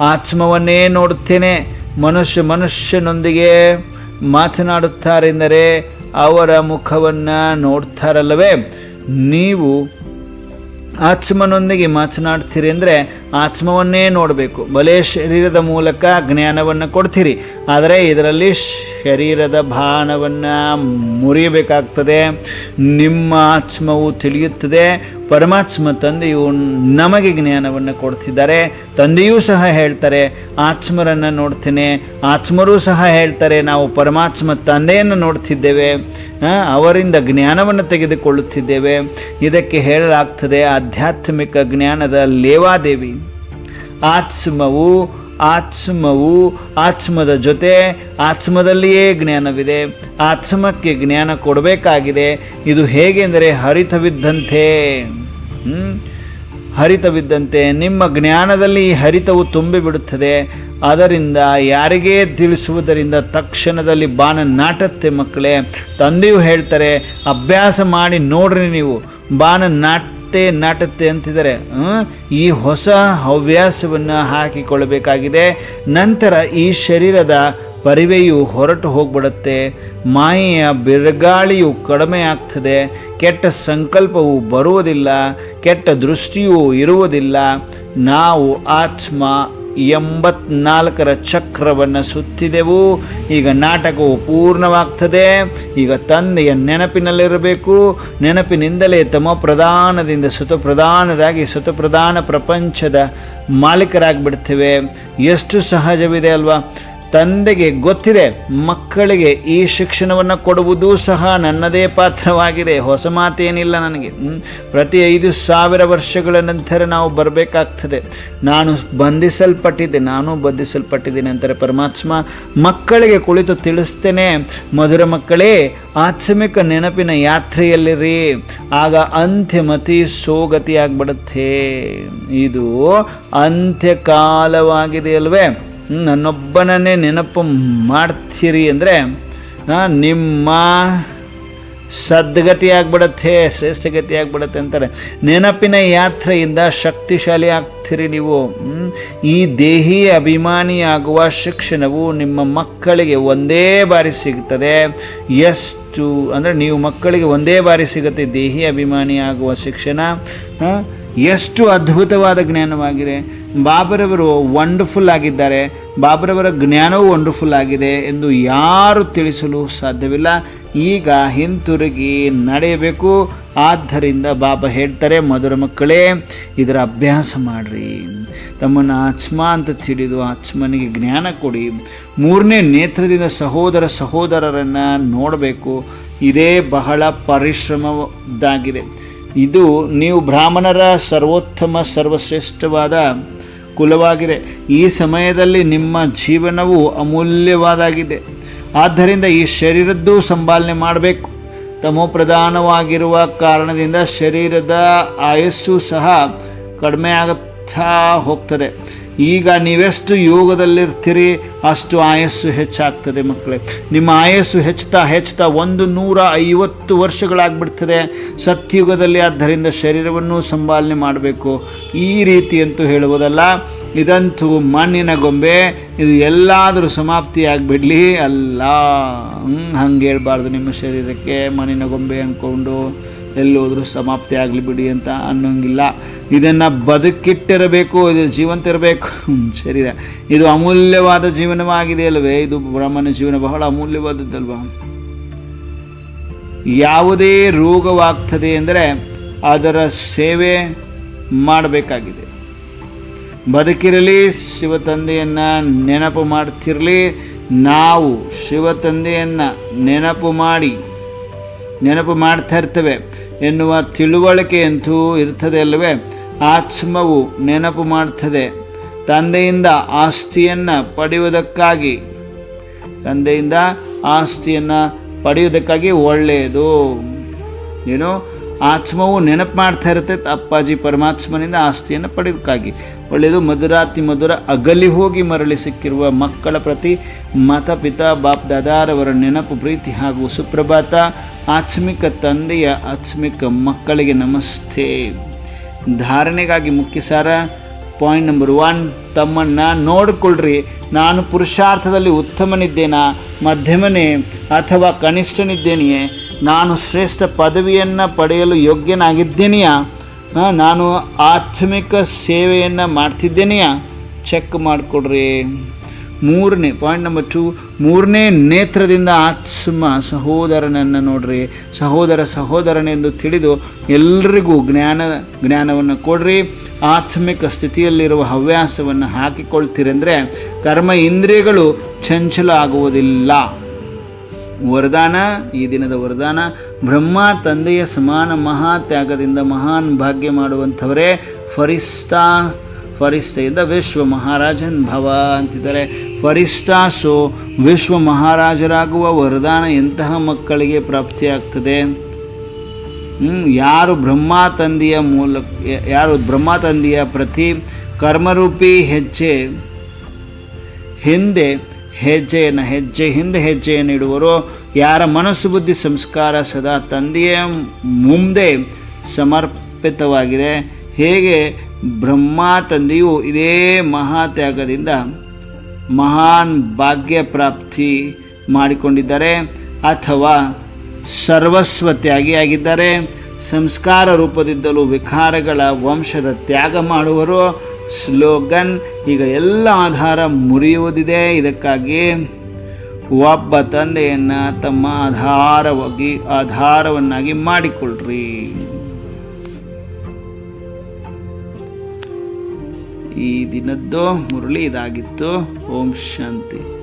ಆತ್ಮವನ್ನೇ ನೋಡುತ್ತೇನೆ. ಮನುಷ್ಯ ಮನುಷ್ಯನೊಂದಿಗೆ ಮಾತನಾಡುತ್ತಾರೆಂದರೆ ಅವರ ಮುಖವನ್ನು ನೋಡ್ತಾರಲ್ಲವೇ? ನೀವು ಆತ್ಮನೊಂದಿಗೆ ಮಾತನಾಡ್ತೀರಿ ಅಂದರೆ ಆತ್ಮವನ್ನೇ ನೋಡಬೇಕು. ಬಲೇ ಶರೀರದ ಮೂಲಕ ಜ್ಞಾನವನ್ನು ಕೊಡ್ತೀರಿ. ಆದರೆ ಇದರಲ್ಲಿ ಶರೀರದ ಭಾನವನ್ನು ಮುರಿಯಬೇಕಾಗ್ತದೆ. ನಿಮ್ಮ ಆತ್ಮವು ತಿಳಿಯುತ್ತದೆ. ಪರಮಾತ್ಮ ತಂದೆಯು ನಮಗೆ ಜ್ಞಾನವನ್ನು ಕೊಡ್ತಿದ್ದಾರೆ. ತಂದೆಯೂ ಸಹ ಹೇಳ್ತಾರೆ, ಆತ್ಮರನ್ನು ನೋಡ್ತೇನೆ. ಆತ್ಮರೂ ಸಹ ಹೇಳ್ತಾರೆ, ನಾವು ಪರಮಾತ್ಮ ತಂದೆಯನ್ನು ನೋಡ್ತಿದ್ದೇವೆ. ಅವರಿಂದ ಜ್ಞಾನವನ್ನು ತೆಗೆದುಕೊಳ್ಳುತ್ತಿದ್ದೇವೆ. ಇದಕ್ಕೆ ಹೇಳಲಾಗ್ತದೆ, ಆಧ್ಯಾತ್ಮಿಕ ಜ್ಞಾನದ ಲೇವಾದೇವಿ. ಆತ್ಮವು ಆತ್ಮವು, ಆತ್ಮದ ಜೊತೆ ಆತ್ಮದಲ್ಲಿಯೇ ಜ್ಞಾನವಿದೆ. ಆತ್ಮಕ್ಕೆ ಜ್ಞಾನ ಕೊಡಬೇಕಾಗಿದೆ. ಇದು ಹೇಗೆಂದರೆ ಹರಿತವಿದ್ದಂತೆ. ಹರಿತವಿದ್ದಂತೆ. ನಿಮ್ಮ ಜ್ಞಾನದಲ್ಲಿ ಈ ಹರಿತವು ತುಂಬಿಬಿಡುತ್ತದೆ. ಅದರಿಂದ ಯಾರಿಗೆ ತಿಳಿಸುವುದರಿಂದ ತಕ್ಷಣದಲ್ಲಿ ಬಾಣ ನಾಟತ್ತೆ ಮಕ್ಕಳೇ. ತಂದೆಯು ಹೇಳ್ತಾರೆ, ಅಭ್ಯಾಸ ಮಾಡಿ ನೋಡ್ರಿ ನೀವು. ಬಾಣ ನಾಟೆ ನಾಟತ್ತೆ ಅಂತಿದ್ದಾರೆ. ಈ ಹೊಸ ಹವ್ಯಾಸವನ್ನು ಹಾಕಿಕೊಳ್ಳಬೇಕಾಗಿದೆ. ನಂತರ ಈ ಶರೀರದ ಪರಿವೆಯು ಹೊರಟು ಹೋಗ್ಬಿಡುತ್ತೆ. ಮಾಯೆಯ ಬಿರುಗಾಳಿಯು ಕಡಿಮೆ ಆಗ್ತದೆ. ಕೆಟ್ಟ ಸಂಕಲ್ಪವು ಬರುವುದಿಲ್ಲ. ಕೆಟ್ಟ ದೃಷ್ಟಿಯೂ ಇರುವುದಿಲ್ಲ. ನಾವು ಆತ್ಮ ಎಂಬತ್ನಾಲ್ಕರ ಚಕ್ರವನ್ನು ಸುತ್ತಿದೆವು. ಈಗ ನಾಟಕವು ಪೂರ್ಣವಾಗ್ತದೆ. ಈಗ ತಂದೆಯ ನೆನಪಿನಲ್ಲಿರಬೇಕು. ನೆನಪಿನಿಂದಲೇ ತಮ್ಮ ಪ್ರಧಾನದಿಂದ ಸುತಪ್ರಧಾನರಾಗಿ ಸುತಪ್ರಧಾನ ಪ್ರಪಂಚದ ಮಾಲೀಕರಾಗಿಬಿಡ್ತೇವೆ. ಎಷ್ಟು ಸಹಜವಿದೆ ಅಲ್ವಾ? ತಂದೆಗೆ ಗೊತ್ತಿದೆ, ಮಕ್ಕಳಿಗೆ ಈ ಶಿಕ್ಷಣವನ್ನು ಕೊಡುವುದೂ ಸಹ ನನ್ನದೇ ಪಾತ್ರವಾಗಿದೆ. ಹೊಸ ಮಾತೇನಿಲ್ಲ ನನಗೆ. ಪ್ರತಿ ಐದು ಸಾವಿರ ವರ್ಷಗಳ ನಂತರ ನಾವು ಬರಬೇಕಾಗ್ತದೆ. ನಾನು ಬಂಧಿಸಲ್ಪಟ್ಟಿದ್ದೆ, ನಾನು ಬಂಧಿಸಲ್ಪಟ್ಟಿದ್ದೇನೆ ಅಂತಾರೆ ಪರಮಾತ್ಮ ಮಕ್ಕಳಿಗೆ ಕುಳಿತು ತಿಳಿಸ್ತೇನೆ, ಮಧುರ ಮಕ್ಕಳೇ, ಆತ್ಮಿಕ ನೆನಪಿನ ಯಾತ್ರೆಯಲ್ಲಿರಿ. ಆಗ ಅಂತ್ಯಮತಿ ಸೋಗತಿಯಾಗ್ಬಿಡುತ್ತೆ. ಇದು ಅಂತ್ಯಕಾಲವಾಗಿದೆ ಅಲ್ವೇ. ನನ್ನೊಬ್ಬನನ್ನೇ ನೆನಪು ಮಾಡ್ತೀರಿ ಅಂದರೆ ನಿಮ್ಮ ಸದ್ಗತಿ ಆಗ್ಬಿಡತ್ತೆ ಶ್ರೇಷ್ಠಗತಿ ಆಗ್ಬಿಡತ್ತೆ ಅಂತಾರೆ. ನೆನಪಿನ ಯಾತ್ರೆಯಿಂದ ಶಕ್ತಿಶಾಲಿ ಆಗ್ತೀರಿ ನೀವು. ಈ ದೇಹಿ ಅಭಿಮಾನಿಯಾಗುವ ಶಿಕ್ಷಣವು ನಿಮ್ಮ ಮಕ್ಕಳಿಗೆ ಒಂದೇ ಬಾರಿ ಸಿಗುತ್ತದೆ ಎಷ್ಟು, ಅಂದರೆ ನೀವು ಮಕ್ಕಳಿಗೆ ಒಂದೇ ಬಾರಿ ಸಿಗುತ್ತೆ ದೇಹಿ ಅಭಿಮಾನಿಯಾಗುವ ಶಿಕ್ಷಣ. ಎಷ್ಟು ಅದ್ಭುತವಾದ ಜ್ಞಾನವಾಗಿದೆ. ಬಾಬರವರು ವಂಡರ್ಫುಲ್ ಆಗಿದ್ದಾರೆ. ಬಾಬರವರ ಜ್ಞಾನವೂ ವಂಡರ್ಫುಲ್ ಆಗಿದೆ ಎಂದು ಯಾರು ತಿಳಿಸಲು ಸಾಧ್ಯವಿಲ್ಲ. ಈಗ ಹಿಂತಿರುಗಿ ನಡೆಯಬೇಕು. ಆದ್ದರಿಂದ ಬಾಬಾ ಹೇಳ್ತಾರೆ, ಮಧುರ ಮಕ್ಕಳೇ, ಇದರ ಅಭ್ಯಾಸ ಮಾಡಿರಿ. ತಮ್ಮನ್ನು ಆತ್ಮ ಅಂತ ತಿಳಿದು ಆತ್ಮನಿಗೆ ಜ್ಞಾನ ಕೊಡಿ. ಮೂರನೇ ನೇತ್ರದಿಂದ ಸಹೋದರ ಸಹೋದರರನ್ನು ನೋಡಬೇಕು. ಇದೇ ಬಹಳ ಪರಿಶ್ರಮದಾಗಿದೆ. ಇದು ನೀವು ಬ್ರಾಹ್ಮಣರ ಸರ್ವೋತ್ತಮ, ಸರ್ವಶ್ರೇಷ್ಠವಾದ ಕುಲವಾಗಿದೆ. ಈ ಸಮಯದಲ್ಲಿ ನಿಮ್ಮ ಜೀವನವು ಅಮೂಲ್ಯವಾದಾಗಿದೆ. ಆದ್ದರಿಂದ ಈ ಶರೀರದ್ದು ಸಂಪಾಲನೆ ಮಾಡಬೇಕು. ತಮೋಪ್ರಧಾನವಾಗಿರುವ ಕಾರಣದಿಂದ ಶರೀರದ ಆಯಸ್ಸು ಸಹ ಕಡಿಮೆ ಆಗುತ್ತಾ ಹೋಗ್ತದೆ. ಈಗ ನೀವೆಷ್ಟು ಯೋಗದಲ್ಲಿರ್ತೀರಿ, ಅಷ್ಟು ಆಯಸ್ಸು ಹೆಚ್ಚಾಗ್ತದೆ ಮಕ್ಕಳೇ. ನಿಮ್ಮ ಆಯಸ್ಸು ಹೆಚ್ಚುತ್ತಾ ಹೆಚ್ಚುತ್ತಾ ಒಂದು ನೂರ ಐವತ್ತು ವರ್ಷಗಳಾಗ್ಬಿಡ್ತದೆ. ಸತ್ಯುಗದಲ್ಲಿ ಆದ್ದರಿಂದ ಶರೀರವನ್ನು ಸಂಪಾಲನೆ ಮಾಡಬೇಕು. ಈ ರೀತಿ ಅಂತೂ ಹೇಳುವುದಲ್ಲ, ಇದಂತೂ ಮಣ್ಣಿನ ಗೊಂಬೆ, ಇದು ಎಲ್ಲಾದರೂ ಸಮಾಪ್ತಿಯಾಗಿಬಿಡಲಿ ಅಲ್ಲ. ಹಂಗೆ ಹೇಳಬಾರ್ದು ನಿಮ್ಮ ಶರೀರಕ್ಕೆ ಮಣ್ಣಿನ ಗೊಂಬೆ ಅಂದ್ಕೊಂಡು. ಎಲ್ಲೋದ್ರೂ ಸಮಾಪ್ತಿ ಆಗಲಿ ಬಿಡಿ ಅಂತ ಅನ್ನೋಂಗಿಲ್ಲ. ಇದನ್ನು ಬದುಕಿಟ್ಟಿರಬೇಕು, ಇದು ಜೀವಂತ ಇರಬೇಕು. ಶರೀರ ಇದು ಅಮೂಲ್ಯವಾದ ಜೀವನವಾಗಿದೆ ಅಲ್ವೇ? ಇದು ಬ್ರಹ್ಮನ ಜೀವನ ಬಹಳ ಅಮೂಲ್ಯವಾದದ್ದಲ್ವಾ? ಯಾವುದೇ ರೋಗವಾಗ್ತದೆ ಅಂದರೆ ಅದರ ಸೇವೆ ಮಾಡಬೇಕಾಗಿದೆ. ಬದುಕಿರಲಿ ಶಿವ ತಂದೆಯನ್ನು ನೆನಪು ಮಾಡ್ತಿರಲಿ. ನಾವು ಶಿವ ತಂದೆಯನ್ನು ನೆನಪು ಮಾಡಿ, ನೆನಪು ಮಾಡ್ತಾ ಇರ್ತೇವೆ. ಎನ್ನುವ ತಿಳುವಳಿಕೆಯಂತೂ ಇರ್ತದೆ ಅಲ್ಲವೇ? ಆತ್ಮವು ನೆನಪು ಮಾಡ್ತದೆ. ತಂದೆಯಿಂದ ಆಸ್ತಿಯನ್ನು ಪಡೆಯುವುದಕ್ಕಾಗಿ. ತಂದೆಯಿಂದ ಆಸ್ತಿಯನ್ನು ಪಡೆಯುವುದಕ್ಕಾಗಿ ಒಳ್ಳೆಯದು. ಏನು? ಆತ್ಮವು ನೆನಪು ಮಾಡ್ತಾ ಇರುತ್ತೆ, ಅಪ್ಪಾಜಿ ಪರಮಾತ್ಮನಿಂದ ಆಸ್ತಿಯನ್ನು ಪಡೆಯೋದಕ್ಕಾಗಿ ಒಳ್ಳೆಯದು. ಮಧುರಾತಿ ಮಧುರ ಅಗಲಿ ಹೋಗಿ ಮರಳಿ ಸಿಕ್ಕಿರುವ ಮಕ್ಕಳ ಪ್ರತಿ ಮತ ಪಿತಾ, ಬಾಪ್ ದಾದಾರವರ ನೆನಪು, ಪ್ರೀತಿ ಹಾಗೂ ಸುಪ್ರಭಾತ, ಆತ್ಮಿಕ ತಂದೆಯ ಆತ್ಮಿಕ ಮಕ್ಕಳಿಗೆ ನಮಸ್ತೆ. ಧಾರಣೆಗಾಗಿ ಮುಖ್ಯ ಸಾರ ಪಾಯಿಂಟ್ ನಂಬರ್ ಒನ್ ತಮ್ಮನ್ನು ನೋಡಿಕೊಳ್ಳ್ರಿ ನಾನು ಪುರುಷಾರ್ಥದಲ್ಲಿ ಉತ್ತಮನಿದ್ದೇನಾ? ಮಧ್ಯಮನೇ ಅಥವಾ ಕನಿಷ್ಠನಿದ್ದೇನೆಯೇ? ನಾನು ಶ್ರೇಷ್ಠ ಪದವಿಯನ್ನು ಪಡೆಯಲು ಯೋಗ್ಯನಾಗಿದ್ದೇನೆಯಾ? ನಾನು ಆತ್ಮಿಕ ಸೇವೆಯನ್ನು ಮಾಡ್ತಿದ್ದೇನೆಯಾ? ಚೆಕ್ ಮಾಡಿಕೊಡ್ರಿ. ಮೂರನೇ ಪಾಯಿಂಟ್ ನಂಬರ್ ಟು ಮೂರನೇ ನೇತ್ರದಿಂದ ಆತ್ಮ ಸಹೋದರನನ್ನು ನೋಡ್ರಿ. ಸಹೋದರ ಸಹೋದರನೆಂದು ತಿಳಿದು ಎಲ್ರಿಗೂ ಜ್ಞಾನ, ಜ್ಞಾನವನ್ನು ಕೊಡ್ರಿ. ಆತ್ಮಿಕ ಸ್ಥಿತಿಯಲ್ಲಿರುವ ಹವ್ಯಾಸವನ್ನು ಹಾಕಿಕೊಳ್ತೀರೆಂದರೆ, ಕರ್ಮ ಇಂದ್ರಿಯಗಳು ಚಂಚಲ ಆಗುವುದಿಲ್ಲ. ವರದಾನ, ಈ ದಿನದ ವರದಾನ, ಬ್ರಹ್ಮ ತಂದೆಯ ಸಮಾನ ಮಹಾ ತ್ಯಾಗದಿಂದ ಮಹಾನ್ ಭಾಗ್ಯ ಮಾಡುವಂಥವರೇ ಫರಿಸ್ತಾ, ಫರಿಸ್ತೆಯಿಂದ ವಿಶ್ವ ಮಹಾರಾಜನ್ ಭವ ಅಂತಿದ್ದಾರೆ. ಫರಿಸ್ತಾಸು ವಿಶ್ವ ಮಹಾರಾಜರಾಗುವ ವರದಾನ ಎಂತಹ ಮಕ್ಕಳಿಗೆ ಪ್ರಾಪ್ತಿಯಾಗ್ತದೆ? ಯಾರು ಬ್ರಹ್ಮ ತಂದೆಯ ಮೂಲಕ ಯಾರು ಬ್ರಹ್ಮ ತಂದೆಯ ಪ್ರತಿ ಕರ್ಮರೂಪಿ ಹೆಜ್ಜೆ ಹಿಂದೆ ಹೆಜ್ಜೆಯನ್ನು ಹೆಜ್ಜೆ ಹಿಂದೆ ಹೆಜ್ಜೆಯನ್ನು ಇಡುವರು, ಯಾರ ಮನಸ್ಸು ಬುದ್ಧಿ ಸಂಸ್ಕಾರ ಸದಾ ತಂದೆಯ ಮುಂದೆ ಸಮರ್ಪಿತವಾಗಿದೆ. ಹೇಗೆ ಬ್ರಹ್ಮ ತಂದೆಯು ಇದೇ ಮಹಾತ್ಯಾಗದಿಂದ ಮಹಾನ್ ಭಾಗ್ಯ ಪ್ರಾಪ್ತಿ ಮಾಡಿಕೊಂಡಿದ್ದಾರೆ ಅಥವಾ ಸರ್ವಸ್ವ ತ್ಯಾಗಿಯಾಗಿದ್ದಾರೆ. ಸಂಸ್ಕಾರ ರೂಪದಿಂದಲೂ ವಿಕಾರಗಳ ವಂಶದ ತ್ಯಾಗ ಮಾಡುವರು ಸ್ಲೋಗನ್. ಈಗ ಎಲ್ಲ ಆಧಾರ ಮುರಿಯುವುದಿದೆ. ಇದಕ್ಕಾಗಿ ಒಬ್ಬ ತಂದೆಯನ್ನು ತಮ್ಮ ಆಧಾರವಾಗಿ, ಆಧಾರವನ್ನಾಗಿ ಮಾಡಿಕೊಳ್ಳ್ರಿ ಈ ದಿನದ್ದು ಮುರಳಿ ಇದಾಗಿತ್ತು. ಓಂ ಶಾಂತಿ.